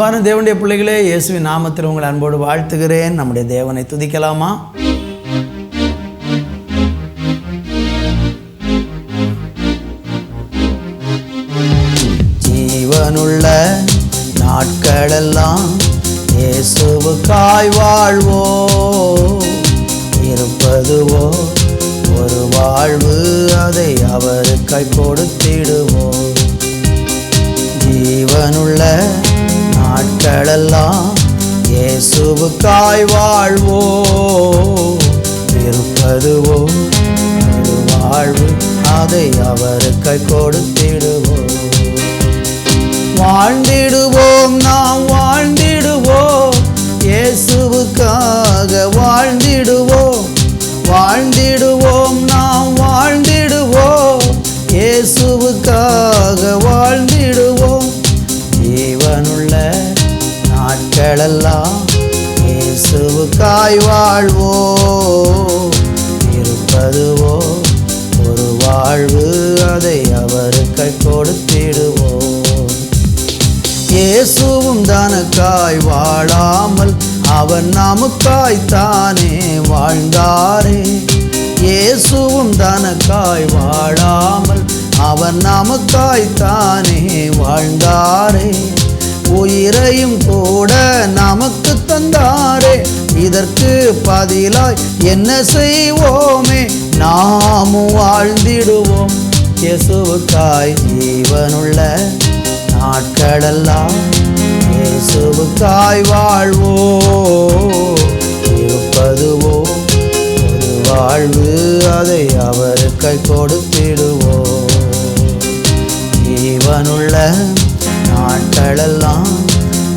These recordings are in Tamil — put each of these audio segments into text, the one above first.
அன்பான தேவனுடைய பிள்ளைகளே இயேசுவின் நாமத்தில் உங்களை அன்போடு வாழ்த்துகிறேன். நம்முடைய தேவனை துதிக்கலாமா? ஜீவனுள்ள நாட்களெல்லாம் இயேசுவுக்காய் வாழ்வோ? இருப்பதுவோ? ஒரு வாழ்வு அதை அவருக்காய் கொடுத்திடுவோம் ஜீவனுள்ள நாட்களெல்லாம் இயேசுவுக்காய் வாழ்வோ இருப்பதுவோ வாழ்வு அதை அவருக்கு கொடுத்திடுவோம் வாழ்ந்திடுவோம் நாம் வாழ்ந்திடுவோம் இயேசுவுக்காக வாழ்ந்திடுவோம். வாழ்ந்திடுவோம் நாளெல்லாம் இயேசுவுக்காய் வாழ்வோ இருப்பதுவோ ஒரு வாழ்வு அதை அவருக்கு கொடுத்திடுவோ இயேசுவும் தனக்காய் வாழாமல் அவர் நமக்காய் தானே வாழ்ந்தாரே. இயேசுவும் தனக்காய் வாழாமல் அவர் நமக்காய் தானே வாழ்ந்தாரே. உயிரையும் கூட நமக்கு தந்தாரே. இதற்கு பதிலாய் என்ன செய்வோமே? நாமும் வாழ்ந்திடுவோம். இயேசுவுக்காய் ஜீவனுள்ள நாட்களெல்லாம் இயேசுவுக்காய் வாழ்வோம். இருப்பதுவோ? ஒரு வாழ்வு அதை அவருக்கை கொடுத்திடுவோம். ஜீவனுள்ள நாட்களெல்லாம்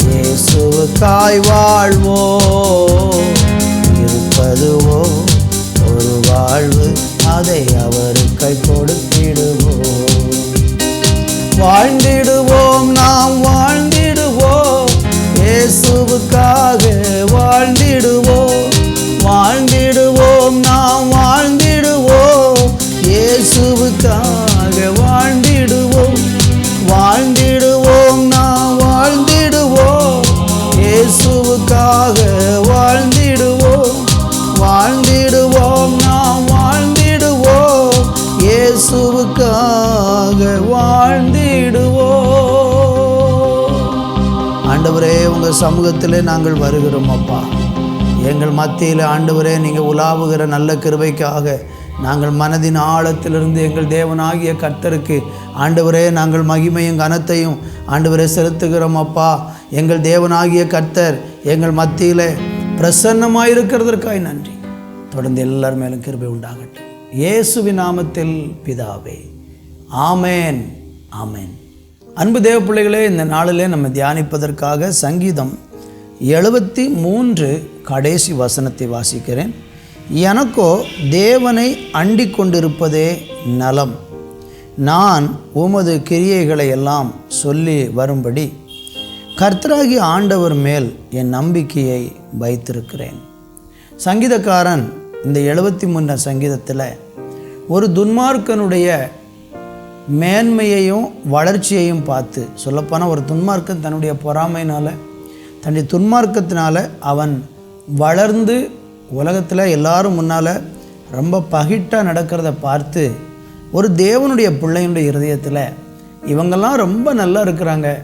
இயேசுவுக்காய் வாழ்வோ? இருப்பதுவோ? ஒரு வாழ்வு அதை அவருக்கை கொடுத்திடுவோம். வாழ்ந்திடுவோம் நாம் சமூகத்திலே நாங்கள் வருகிறோம் அப்பா. எங்கள் மத்தியில் ஆண்டவரே நீங்கள் உலாவுகிற நல்ல கிருபைக்காக நாங்கள் மனதின் ஆழத்திலிருந்து எங்கள் தேவனாகிய கர்த்தருக்கு ஆண்டவரே நாங்கள் மகிமையும் கனத்தையும் ஆண்டவரே செலுத்துகிறோம் அப்பா. எங்கள் தேவனாகிய கர்த்தர் எங்கள் மத்தியில் பிரசன்னமாயிருக்கிறதற்காய் நன்றி. தொடர்ந்து எல்லார் மேலும் கிருபை உண்டாகட்டும். இயேசுவின் நாமத்தில் பிதாவே. ஆமேன். ஆமேன். அன்பு தேவ பிள்ளைகளே இந்த நாளிலே நம்ம தியானிப்பதற்காக சங்கீதம் எழுபத்தி மூன்று கடைசி வசனத்தை வாசிக்கிறேன். எனக்கோ தேவனை அண்டிக் கொண்டிருப்பதே நலம். நான் உமது கிரியைகளை எல்லாம் சொல்லி வரும்படி கர்த்தராகி ஆண்டவர் மேல் என் நம்பிக்கையை வைத்திருக்கிறேன். சங்கீதக்காரன் இந்த எழுபத்தி மூன்று சங்கீதத்தில் ஒரு துன்மார்க்கனுடைய மேன்மையையும் வளர்ச்சியையும் பார்த்து சொல்லப்போனால் ஒரு துன்மார்க்கன் தன்னுடைய பொறாமையினால் தன்னுடைய துன்மார்க்கத்தினால் அவன் வளர்ந்து உலகத்தில் எல்லாரும் முன்னால் ரொம்ப பகிட்டாக நடக்கிறத பார்த்து ஒரு தேவனுடைய பிள்ளையினுடைய இருதயத்தில் இவங்கெல்லாம் ரொம்ப நல்லா இருக்கிறாங்க.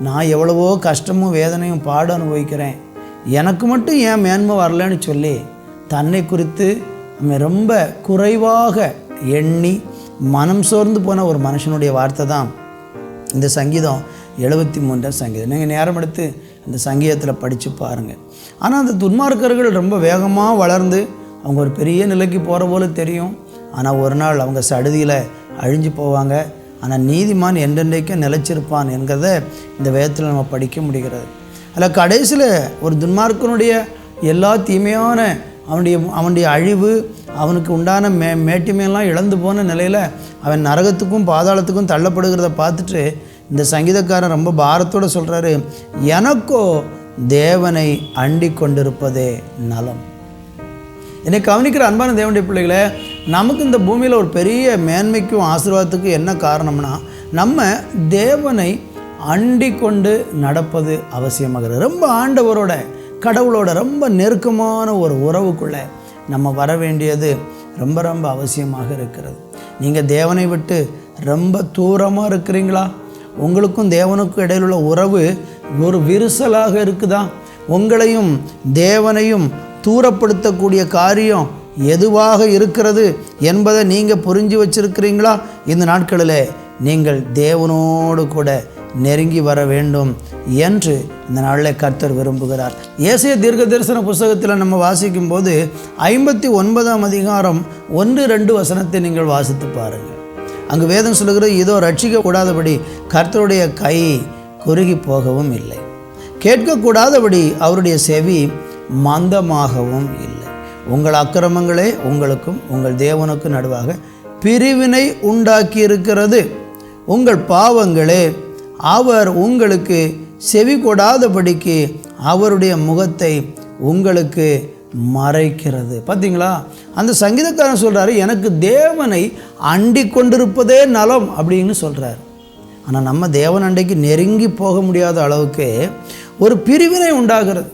நான் எவ்வளவோ கஷ்டமும் வேதனையும் பாடு அனுபவிக்கிறேன். எனக்கு மட்டும் ஏன் மேன்மை வரலன்னு சொல்லி தன்னை குறித்து ரொம்ப குறைவாக எண்ணி மனம் சோர்ந்து போன ஒரு மனுஷனுடைய வார்த்தை தான் இந்த சங்கீதம் எழுபத்தி மூன்றாம் சங்கீதம். நீங்கள் நேரம் எடுத்து அந்த சங்கீதத்தில் படித்து பாருங்கள் ஆனால் அந்த துன்மார்க்கர்கள் ரொம்ப வேகமாக வளர்ந்து அவங்க ஒரு பெரிய நிலைக்கு போகிற போல தெரியும். ஆனால் ஒரு நாள் அவங்க சடுதியில் அழிஞ்சு போவாங்க. ஆனால் நீதிமான் என்றென்றைக்கும் நிலைச்சிருப்பான் என்கிறத இந்த வேதத்தில் நம்ம படிக்க முடிகிறது. அதில் கடைசியில் ஒரு துன்மார்க்கனுடைய எல்லா தீமையான அவனுடைய அவனுடைய அழிவு அவனுக்கு உண்டான மே மேட்டிமையெல்லாம் இழந்து போன நிலையில் அவன் நரகத்துக்கும் பாதாளத்துக்கும் தள்ளப்படுகிறத பார்த்துட்டு இந்த சங்கீதக்காரன் ரொம்ப பாரத்தோடு சொல்கிறாரு எனக்கோ தேவனை அண்டி கொண்டிருப்பதே நலம். என்னை கவனிக்கிற அன்பான தேவனுடைய பிள்ளைகளை நமக்கு இந்த பூமியில் ஒரு பெரிய மேன்மைக்கும் ஆசீர்வாதத்துக்கும் என்ன காரணம்னா நம்ம தேவனை அண்டி கொண்டு நடப்பது அவசியமாகிறது. ரொம்ப ஆண்டவரோட கடவுளோட ரொம்ப நெருக்கமான ஒரு உறவுக்குள்ளே நம்ம வர வேண்டியது ரொம்ப ரொம்ப அவசியமாக இருக்கிறது. நீங்கள் தேவனை விட்டு ரொம்ப தூரமாக இருக்கிறீங்களா? உங்களுக்கும் தேவனுக்கும் இடையில் உள்ள உறவு ஒரு விரிசலாக இருக்குதா? உங்களையும் தேவனையும் தூரப்படுத்தக்கூடிய காரியம் எதுவாக இருக்கிறது என்பதை நீங்கள் புரிஞ்சு வச்சிருக்கிறீங்களா? இந்த நாட்களில் நீங்கள் தேவனோடு கூட நெருங்கி வர வேண்டும் என்று இந்த நாளில் கர்த்தர் விரும்புகிறார். ஏசிய தீர்க்க தரிசன புஸ்தகத்தில் நம்ம வாசிக்கும் போது ஐம்பத்தி ஒன்பதாம் அதிகாரம் ஒன்று ரெண்டு வசனத்தை நீங்கள் வாசித்து பாருங்கள். அங்கு வேதம் சொல்லுகிறது இதோ ரட்சிக்க கூடாதபடி கர்த்தருடைய கை குறுகி போகவும் இல்லை. கேட்கக்கூடாதபடி அவருடைய செவி மந்தமாகவும் இல்லை. உங்கள் அக்கிரமங்களே உங்களுக்கும் உங்கள் தேவனுக்கும் நடுவாக பிரிவினை உண்டாக்கி இருக்கிறது உங்கள் பாவங்களே அவர் உங்களுக்கு செவி கொடாதபடிக்கு அவருடைய முகத்தை உங்களுக்கு மறைக்கிறது. பார்த்தீங்களா அந்த சங்கீதக்காரன் சொல்கிறாரு எனக்கு தேவனை அண்டி கொண்டிருப்பதே நலம் அப்படின்னு சொல்கிறார் ஆனால் நம்ம தேவன் அண்டைக்கு நெருங்கி போக முடியாத அளவுக்கு ஒரு பிரிவினை உண்டாகிறது.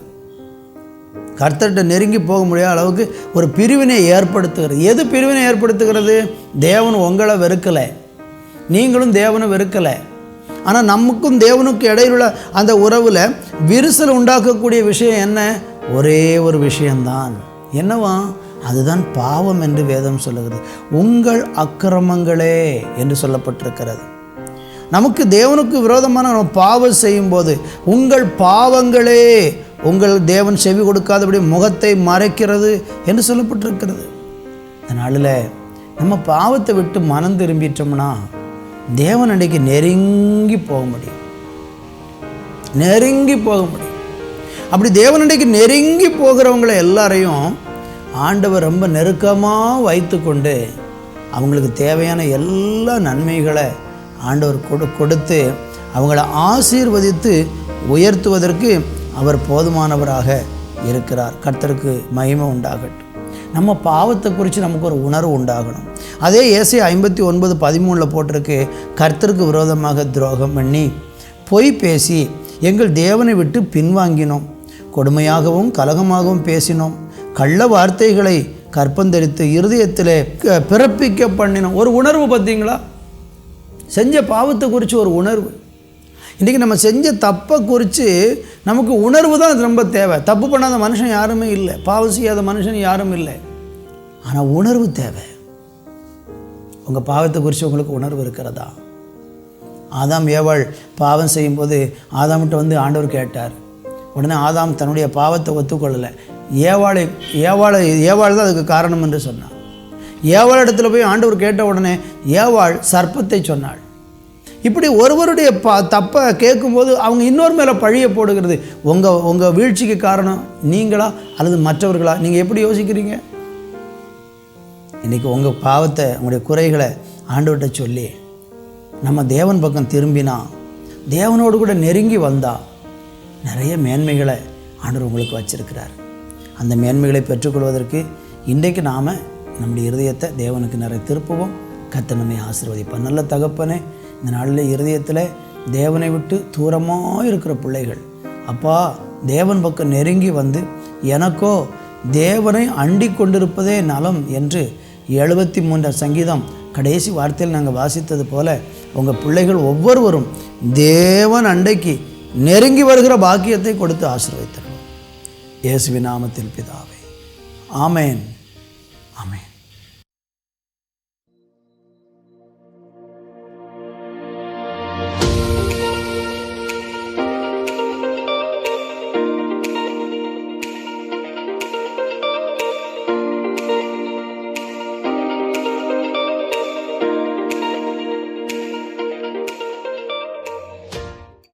கர்த்தர்கிட்ட நெருங்கி போக முடியாத அளவுக்கு ஒரு பிரிவினை ஏற்படுத்துகிறது. எது பிரிவினை ஏற்படுத்துகிறது? தேவன் உங்களை வெறுக்கலை. நீங்களும் தேவனை வெறுக்கலை. ஆனால் நமக்கும் தேவனுக்கும் இடையிலுள்ள அந்த உறவில் விரிசல் உண்டாக்கக்கூடிய விஷயம் என்ன? ஒரே ஒரு விஷயம்தான். என்னவா? அதுதான் பாவம் என்று வேதம் சொல்லுகிறது. உங்கள் அக்கிரமங்களே என்று சொல்லப்பட்டிருக்கிறது. நமக்கு தேவனுக்கு விரோதமான நம்ம பாவம் செய்யும்போது உங்கள் பாவங்களே உங்கள் தேவன் செவி கொடுக்காதபடி முகத்தை மறைக்கிறது என்று சொல்லப்பட்டிருக்கிறது. அதனால நம்ம பாவத்தை விட்டு மனம் திரும்பிட்டோம்னா தேவன் அன்றைக்கு நெருங்கி போக முடியும். நெருங்கி போக முடியும். அப்படி தேவன் நெருங்கி போகிறவங்களை எல்லாரையும் ஆண்டவர் ரொம்ப நெருக்கமாக வைத்துக்கொண்டு அவங்களுக்கு தேவையான எல்லா நன்மைகளை ஆண்டவர் கொடு கொடுத்து அவங்கள ஆசீர்வதித்து உயர்த்துவதற்கு அவர் போதுமானவராக இருக்கிறார். கர்த்தருக்கு மகிமை உண்டாகட்டும். நம்ம பாவத்தை குறித்து நமக்கு ஒரு உணர்வு உண்டாகணும். அதே ஏசி ஐம்பத்தி ஒன்பது பதிமூணில் போட்டிருக்கு கர்த்தருக்கு விரோதமாக துரோகம் பண்ணி பொய் பேசி எங்கள் தேவனை விட்டு பின்வாங்கினோம். கொடுமையாகவும் கலகமாகவும் பேசினோம். கள்ள வார்த்தைகளை கற்பந்தரித்து இருதயத்தில் பிறப்பிக்க பண்ணினோம். ஒரு உணர்வு பார்த்தீங்களா? செஞ்ச பாவத்தை குறித்து ஒரு உணர்வு. இன்றைக்கி நம்ம செஞ்ச தப்பை குறித்து நமக்கு உணர்வு தான் ரொம்ப தேவை. தப்பு பண்ணாத மனுஷன் யாருமே இல்லை. பாவம் செய்யாத மனுஷன் யாரும் இல்லை. ஆனால் உணர்வு தேவை. உங்கள் பாவத்தை குறித்து உங்களுக்கு உணர்வு இருக்கிறதா? ஆதாம் ஏவாள் பாவம் செய்யும்போது ஆதாம்கிட்ட வந்து ஆண்டவர் கேட்டார். உடனே ஆதாம் தன்னுடைய பாவத்தை ஒத்துக்கொள்ளலை. ஏவாளை ஏவாளை ஏவாள் தான் அதுக்கு காரணம் என்று சொன்னான். ஏவாள் இடத்துல போய் ஆண்டவர் கேட்ட உடனே ஏவாள் சர்ப்பத்தை சொன்னாள். இப்படி ஒருவருடைய ப தப்பை கேட்கும்போது அவங்க இன்னொரு மேலே பழிய போடுகிறது. உங்கள் உங்கள் வீழ்ச்சிக்கு காரணம் நீங்களா அல்லது மற்றவர்களா? நீங்கள் எப்படி யோசிக்கிறீங்க? இன்றைக்கி உங்கள் பாவத்தை உங்களுடைய குறைகளை ஆண்டவர்கிட்ட சொல்லி நம்ம தேவன் பக்கம் திரும்பினா தேவனோடு கூட நெருங்கி வந்தால் நிறைய மேன்மைகளை ஆண்டவர் உங்களுக்கு வச்சிருக்கிறார். அந்த மேன்மைகளை பெற்றுக்கொள்வதற்கு இன்றைக்கு நாம் நம்முடைய இருதயத்தை தேவனுக்கு நிறைய திருப்புவோம். கத்த நம்மை ஆசீர்வதிப்பார். நல்ல தகப்பனே இந்த நாளில் இருதயத்தில் தேவனை விட்டு தூரமாக இருக்கிற பிள்ளைகள். அப்பா தேவன் பக்கம் நெருங்கி வந்து எனக்கோ தேவனை அண்டி கொண்டிருப்பதே நலம் என்று எழுபத்தி மூன்றாம் சங்கீதம் கடைசி வார்த்தையில் நாங்கள் வாசித்தது போல உங்கள் பிள்ளைகள் ஒவ்வொருவரும் தேவன் அண்டைக்கு நெருங்கி வருகிற பாக்கியத்தை கொடுத்து ஆசீர்வதித்தரும் இயேசுவின் நாமத்தில் பிதாவே. ஆமேன். ஆமேன்.